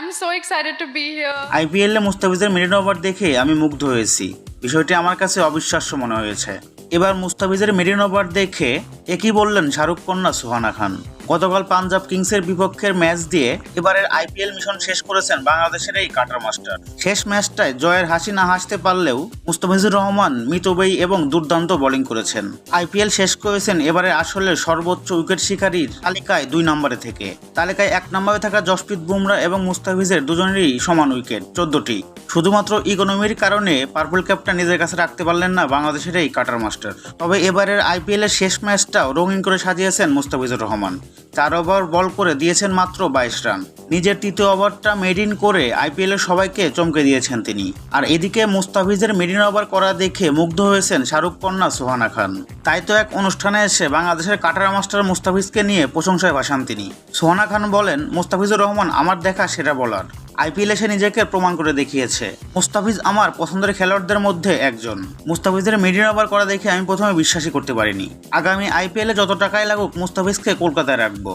I'm so excited to be here. IPL এ মুস্তাফিজের middle over দেখে আমি মুগ্ধ হয়েছি। বিষয়টি আমার কাছে অবিশ্বাস্য মনে হয়েছে। এবার মুস্তাফিজের মিডিন ওভার দেখে একই বললেন শাহরুখ কন্যা সুহানা খান? গতকাল পাঞ্জাব কিংসের বিপক্ষের ম্যাচ দিয়ে এবারের আইপিএল মিশন শেষ করেছেন বাংলাদেশের এই কাটার মাস্টার। শেষ ম্যাচটায় জয়ের হাসি না হাসতে পারলেও মুস্তাফিজুর রহমান মিতবেই এবং দুর্দান্ত বোলিং করেছেন। আইপিএল শেষ করেছেন এবারে আসলে সর্বোচ্চ উইকেট শিকারীর তালিকায় দুই নম্বরে থেকে। তালিকায় এক নম্বরে থাকা জসপ্রীত বুমরা এবং মুস্তাফিজের দুজনেরই সমান উইকেট, চোদ্দটি। শুধুমাত্র ইকোনমির কারণে পার্পল ক্যাপটা নিজের কাছে রাখতে পারলেন না বাংলাদেশের এই কাটার মাস্টার। তবে এবারের আইপিএল এর শেষ ম্যাচটাও রঙিন করে সাজিয়েছেন মুস্তাফিজুর রহমান। চার ওভার বল করে দিয়েছেন মাত্র বাইশ রান। নিজের তৃতীয় ওভারটা মেডিন করে আইপিএল এর সবাইকে চমকে দিয়েছেন তিনি। আর এদিকে মুস্তাফিজের মেডিন ওভার করা দেখে মুগ্ধ হয়েছেন শাহরুখ কন্যা সোহানা খান। তাই তো এক অনুষ্ঠানে এসে বাংলাদেশের কাটার মাস্টার মুস্তাফিজকে নিয়ে প্রশংসায় ভাসান তিনি। সোহানা খান বলেন, মুস্তাফিজুর রহমান আমার দেখা সেরা বলার আইপিএল এসে নিজেকে প্রমাণ করে দেখিয়েছে। মুস্তাফিজ আমার পছন্দের খেলোয়াড়দের মধ্যে একজন। মুস্তাফিজের মিডিয়ার ওভার করা দেখে আমি প্রথমে বিশ্বাসই করতে পারিনি। আগামী আইপিএলে যত টাকাই লাগুক, মুস্তাফিজকে কলকাতায় রাখব।